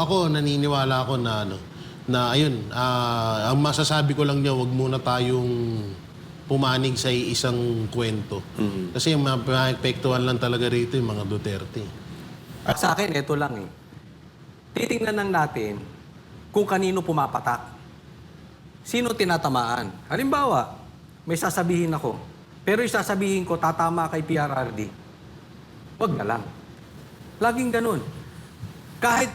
ako naniniwala ako na ano na ayun, ah, ang masasabi ko lang niya, wag muna tayong pumanig sa isang kwento. Kasi yung mga maapektuhan lang talaga rito yung mga Duterte. At sa akin, ito lang eh. Titingnan lang natin kung kanino pumapatak. Sino tinatamaan? Halimbawa, may sasabihin ako. Pero yung sasabihin ko, tatama kay PRRD. Huwag na lang. Laging ganun. Kahit,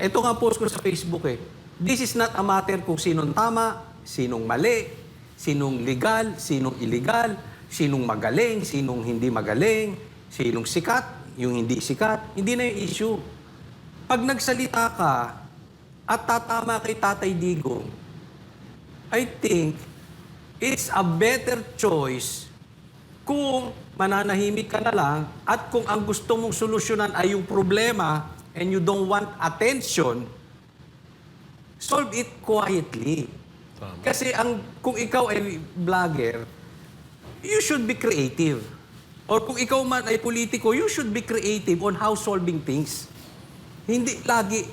ito nga post ko sa Facebook eh. This is not a matter kung sinong tama, sinong mali, sinong legal, sinong illegal, sinong magaling, sinong hindi magaling, sinong sikat, yung hindi sikat. Hindi na yung issue. Pag nagsalita ka at tatama kay Tatay Digong, I think it's a better choice kung mananahimik ka na lang at kung ang gusto mong solusyonan ay yung problema and you don't want attention, solve it quietly. Kasi ang kung ikaw ay vlogger, you should be creative. Or kung ikaw man ay politiko, you should be creative on how solving things. Hindi lagi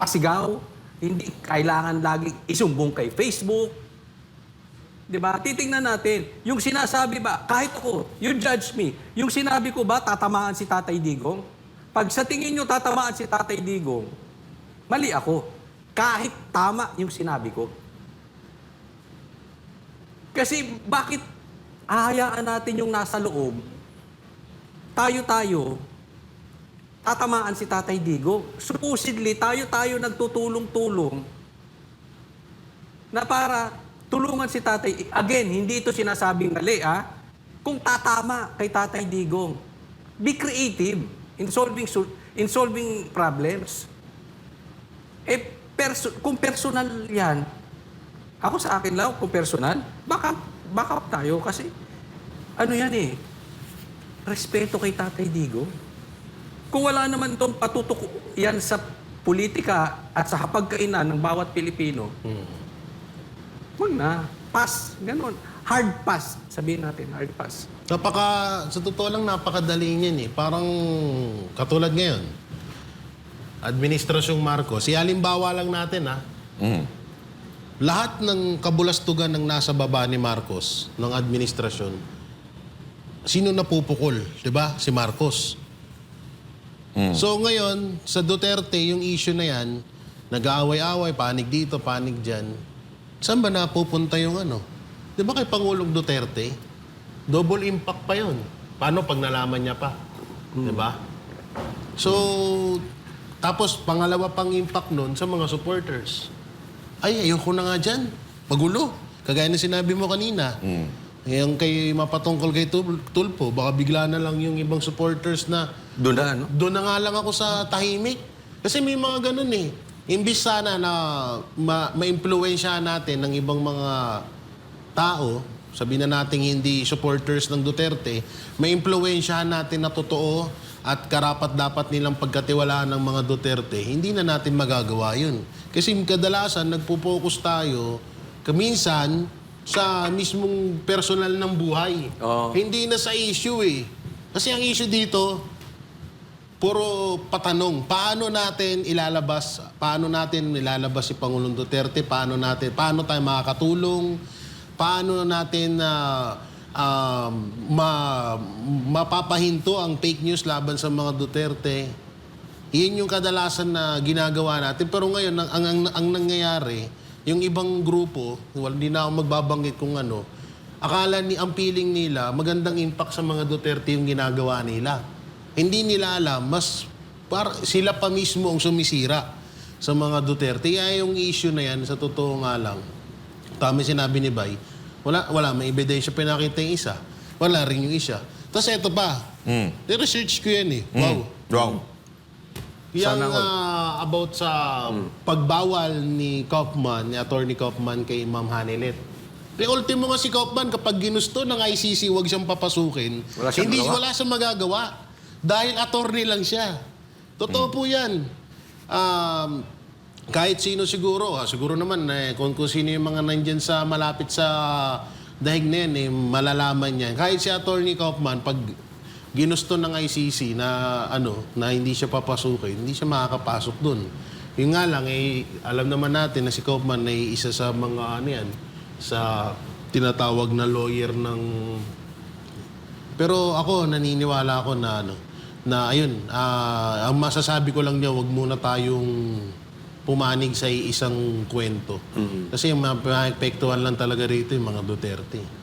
pasigaw, hindi kailangan lagi isumbong kay Facebook. 'Di ba? Titingnan natin, yung sinasabi ba, kahit ako, you judge me, yung sinabi ko ba tatamaan si Tatay Digong? Pag sa tingin nyo tatamaan si Tatay Digong, mali ako. Kahit tama yung sinabi ko. Kasi bakit ahayaan natin yung nasa loob, tayo-tayo, tatamaan si Tatay Digo. Supposedly, tayo-tayo nagtutulong-tulong na para tulungan si Tatay. Again, hindi ito sinasabing mali, ah. Kung tatama kay Tatay Digong, be creative in solving sol- in solving problems. Eh, perso- kung personal yan, ako sa akin lang, kung personal, baka, baka tayo kasi, ano yan eh, respeto kay Tatay Digo. Kung wala naman itong patutok yan sa politika at sa hapagkainan ng bawat Pilipino, wag na. Pass. Ganon. Hard pass. Sabihin natin, hard pass. Napaka, sa totoo lang, napakadali niyan eh. Parang katulad ngayon, Administrasyong Marcos, si halimbawa lang natin ha, Mm. lahat ng kabulastugan ng nasa baba ni Marcos, ng administrasyon, sino napupukol? 'Di ba? Si Marcos. So ngayon, sa Duterte, yung issue na yan, nag-aaway-away, panig dito, panig dyan. Saan ba napupunta yung ano? 'Di ba kay Pangulong Duterte? Double impact pa yon. Paano pag nalaman niya pa? 'Di ba? So, tapos pangalawa pang impact nun sa mga supporters. Ay, ayoko na nga dyan. Magulo. Kagaya na sinabi mo kanina. Yung kay mapatungkol kay Tul- Tulpo, baka bigla na lang yung ibang supporters na Doon na, no? doon na nga lang ako sa tahimik. Kasi may mga ganun eh. Imbis sana na ma- ma-impluensyahan natin ng ibang mga tao, sabihin na natin hindi supporters ng Duterte, ma-impluensyahan natin na totoo at karapat dapat nilang pagkatiwalaan ng mga Duterte, hindi na natin magagawa yun. Kasi kadalasan nagpo-focus tayo kaminsan sa mismong personal ng buhay. Oo. Hindi na sa issue eh. Kasi ang issue dito, puro patanong. Paano natin ilalabas, paano natin ilalabas si Pangulong Duterte, paano natin, paano tayo makakatulong, paano natin na ma, mapapahinto ang fake news laban sa mga Duterte. Iyon yung kadalasan na ginagawa natin. Pero ngayon, ang, ang, ang, ang nangyayari, yung ibang grupo, well, hindi na ako magbabanggit kung ano, akala ni ang feeling nila, magandang impact sa mga Duterte yung ginagawa nila. Hindi nila alam, mas par, sila pa mismo ang sumisira sa mga Duterte. Kaya yung issue na yan, sa totoo nga lang, tama yung sinabi ni Bay, wala, wala, may ebidensya pinakita yung isa. Wala rin yung isa. Tapos eto pa, Mm. research ko yan eh. Wow. Wow. Sana all. ah, about sa pagbawal ni Kaufman, ni Attorney Kaufman kay Ma'am Hanilet. Eh, ultimo nga si Kaufman, kapag ginusto ng ICC, huwag siyang papasukin. Wala siyang hindi magawa. wala siyang magagawa. Dahil attorney lang siya. Totoo po yan. Um, kahit sino siguro, ah, siguro naman, eh, kung, kung sino yung mga nandyan sa malapit sa dahig na yan, eh, malalaman niya. Kahit si Attorney Kaufman, pag ginusto ng ICC na ano na hindi siya papasukin, hindi siya makakapasok doon. Yung nga lang eh alam naman natin na si Kaufman ay isa sa mga ano yan sa tinatawag na lawyer ng pero ako naniniwala ako na ano na ayun ah, ang masasabi ko lang niya wag muna tayong pumanig sa isang kwento. Kasi yung mga maapektuhan lang talaga rito yung mga Duterte.